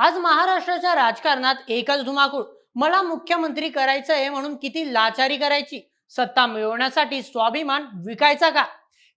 आज महाराष्ट्राच्या राजकारणात एकच धुमाकूळ. मला मुख्यमंत्री करायचं आहे म्हणून किती लाचारी करायची? सत्ता मिळवण्यासाठी स्वाभिमान विकायचा का?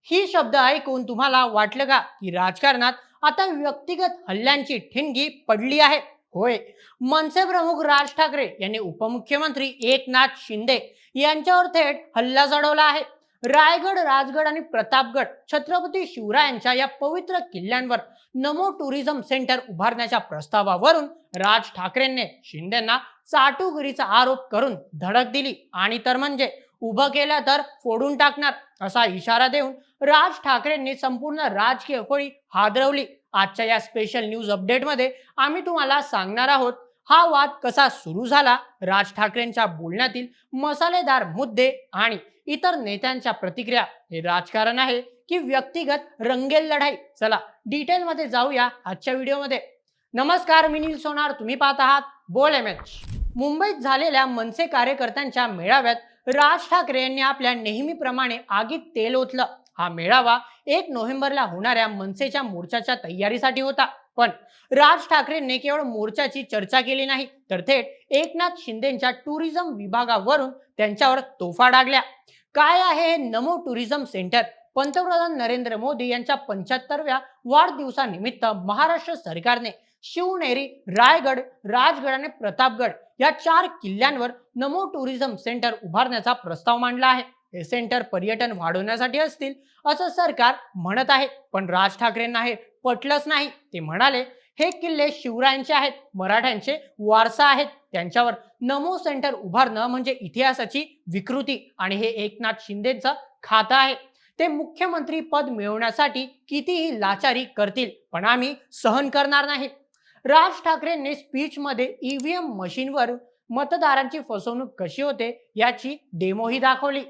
ही शब्द ऐकून तुम्हाला वाटलं का की राजकारणात आता व्यक्तिगत हल्ल्यांची ठिणगी पडली आहे? होय. मनसे प्रमुख राज ठाकरे यांनी उपमुख्यमंत्री एकनाथ शिंदे यांच्यावर थेट हल्ला चढवला आहे. रायगड राजगड आणि प्रतापगड छत्रपती शिवरायांच्या या पवित्र किल्ल्यांवर नमो टुरिझम सेंटर उभारण्याच्या प्रस्तावावरून राज ठाकरेंनी शिंदेना चाटुगिरीचा आरोप करून धडक दिली. आणि तर म्हणजे उभं केलं तर फोडून टाकणार असा इशारा देऊन राज ठाकरेंनी संपूर्ण राजकीय फळी हादरवली. आजच्या या स्पेशल न्यूज अपडेटमध्ये आम्ही तुम्हाला सांगणार आहोत हा वाद कसा सुरू झाला? राज ठाकरेंच्या बोलण्यातील मसालेदार मुद्दे आणि इतर नेत्यांच्या प्रतिक्रिया हे राजकारण आहे की व्यक्तिगत रंगेल लढाई. चला डिटेल मध्ये जाऊया आजच्या व्हिडिओमध्ये नमस्कार मी नील सोनार. तुम्ही पाहत आहात बोल एम एच मुंबईत झालेल्या मनसे कार्यकर्त्यांच्या मेळाव्यात राज ठाकरे यांनी आपल्या नेहमीप्रमाणे आगीत तेल ओतलं. हा मेळावा एक नोव्हेंबरला होणाऱ्या मनसेच्या मोर्चाच्या तयारीसाठी होता. पण राज ठाकरेंनी केवळ मोर्चाची चर्चा केली नाही तर थेट एकनाथ शिंदेच्या टुरिझम विभागावरून त्यांच्यावर तोफा डागल्या. काय आहे हे नमो टुरिझम सेंटर? पंतप्रधान नरेंद्र मोदी यांच्या पंच्याहत्तरव्या वाढदिवसानिमित्त महाराष्ट्र सरकारने शिवनेरी रायगड राजगड आणि प्रतापगड या चार किल्ल्यांवर नमो टुरिझम सेंटर उभारण्याचा प्रस्ताव मांडला आहे. हे सेंटर पर्यटन वाढवण्यासाठी असतील असं सरकार म्हणत आहे. पण राज ठाकरेंना हे पटलंच नाही. ते म्हणाले हे किल्ले शिवरायांचे आहेत मराठ्यांचे वारसा आहेत. त्यांच्यावर नमो सेंटर उभारणं म्हणजे इतिहासाची विकृती आणि हे एकनाथ शिंदेचं खातं आहे. ते मुख्यमंत्री पद मिळवण्यासाठी कितीही लाचारी करतील पण आम्ही सहन करणार नाही. राज ठाकरेंनी स्पीचमध्ये ईव्हीएम मशीनवर मतदारांची फसवणूक कशी होते याची डेमोही दाखवली.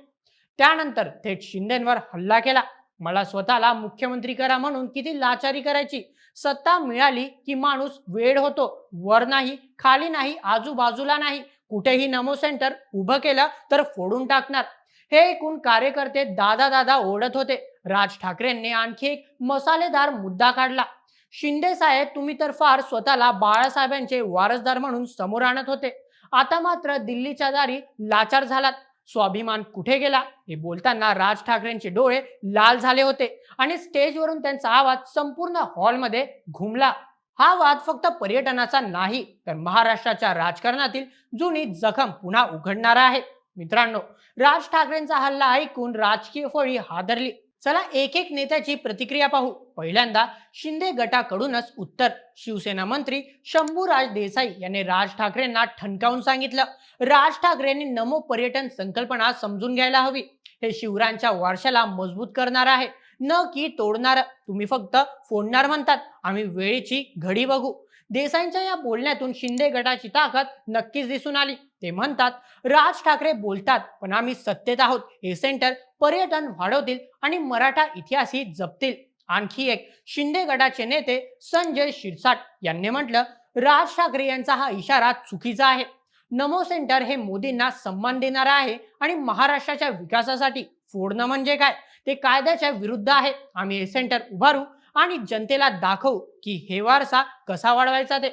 त्यानंतर थेट शिंदेवर हल्ला केला. मला स्वतःला मुख्यमंत्री करा म्हणून किती लाचारी करायची? सत्ता मिळाली की माणूस वेळ होतो वर नाही खाली नाही आजूबाजूला नाही. कुठेही नमो सेंटर उभं केलं तर फोडून टाकणार. हे ऐकून कार्यकर्ते दादा दादा ओढत होते. राज ठाकरेंनी आणखी एक मसालेदार मुद्दा काढला. शिंदे साहेब तुम्ही तर फार स्वतःला बाळासाहेबांचे वारसदार म्हणून समोर आणत होते. आता मात्र दिल्लीच्या दारी लाचार झालात. स्वाभिमान कुठे गेला? हे बोलताना राज ठाकरेंचे डोळे लाल झाले होते आणि स्टेजवरून त्यांचा आवाज संपूर्ण हॉलमध्ये घुमला. हा वाद फक्त पर्यटनाचा नाही तर महाराष्ट्राच्या राजकारणातील जुनी जखम पुन्हा उघडणारा आहे मित्रांनो राज ठाकरेंचा हल्ला ऐकून राजकीय फळी हादरली. चला एक एक नेत्याची प्रतिक्रिया पाहू. पहिल्यांदा शिंदे गटाकडूनच उत्तर. शिवसेना मंत्री शंभूराज देसाई यांनी राज ठाकरेंना ठणकावून सांगितलं. राज ठाकरेंनी नमो पर्यटन संकल्पना समजून घ्यायला हवी. हे शिवरायांच्या वारशाला मजबूत करणार आहे. न की तोडणार. तुम्ही फक्त फोडणार म्हणतात. आम्ही वेळेची घडी बघू. देसाईंच्या या बोलण्यातून शिंदे गटाची ताकद नक्कीच दिसून आली. ते म्हणतात राज ठाकरे बोलतात पण आम्ही सत्तेत आहोत. हे सेंटर पर्यटन वाढवतील आणि मराठा इतिहासही जपतील. आणखी एक शिंदे गटाचे नेते संजय शिरसाट यांनी म्हटलं राज ठाकरे यांचा हा इशारा चुकीचा आहे. नमो सेंटर हे मोदींना सन्मान देणार आहे आणि महाराष्ट्राच्या विकासासाठी फोडणं म्हणजे काय? ते कायद्याच्या विरुद्ध आहे. आम्ही हे सेंटर उभारू आणि जनतेला दाखवू की हे वारसा कसा वाढवायचा ते.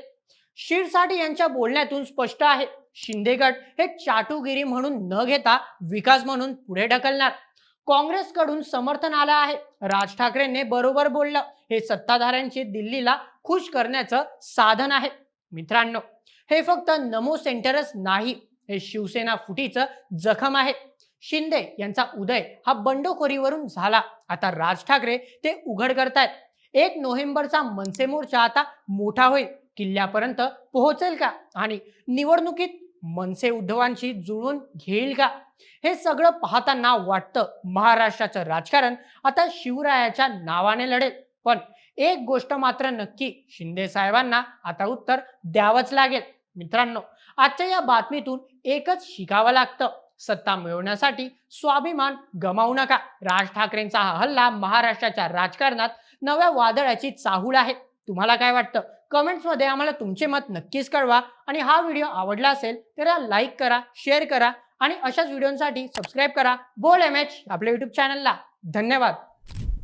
शिरसाटी यांच्या बोलण्यातून स्पष्ट आहे. शिंदेगड हे चाटुगिरी म्हणून न घेता विकास म्हणून पुढे ढकलणार. काँग्रेसकडून समर्थन आलं आहे. राज ठाकरेंनी बरोबर बोललं. हे सत्ताधाऱ्यांचे दिल्लीला खुश करण्याचं साधन आहे. मित्रांनो हे फक्त नमो सेंटरच नाही. हे शिवसेना फुटीचं जखम आहे. शिंदे यांचा उदय हा बंडखोरीवरून झाला. आता राज ठाकरे ते उघड करतायत. एक नोव्हेंबरचा मनसे मोर्चा आता मोठा होईल. किल्ल्यापर्यंत पोहोचेल का? आणि निवडणुकीत मनसे उद्धवांशी जुळवून घेईल का? हे सगळं पाहताना वाटतं महाराष्ट्राचं राजकारण आता शिवरायाच्या नावाने लढेल. पण एक गोष्ट मात्र नक्की शिंदे साहेबांना आता उत्तर द्यावंच लागेल. मित्रांनो आजच्या या बातमीतून एकच शिकावं लागतं. सत्ता मिळवण्यासाठी स्वाभिमान गमावू नका. राज ठाकरेंचा हा हल्ला महाराष्ट्राच्या राजकारणात नव्या वादळाची चाहूल आहे. तुम्हाला काय वाटतं? कमेंट्समध्ये आम्हाला तुमचे मत नक्कीच कळवा. आणि हा व्हिडिओ आवडला असेल तर लाईक करा शेअर करा आणि अशाच व्हिडिओसाठी सबस्क्राईब करा. बोल एम एच आपल्या युट्यूब चॅनलला धन्यवाद.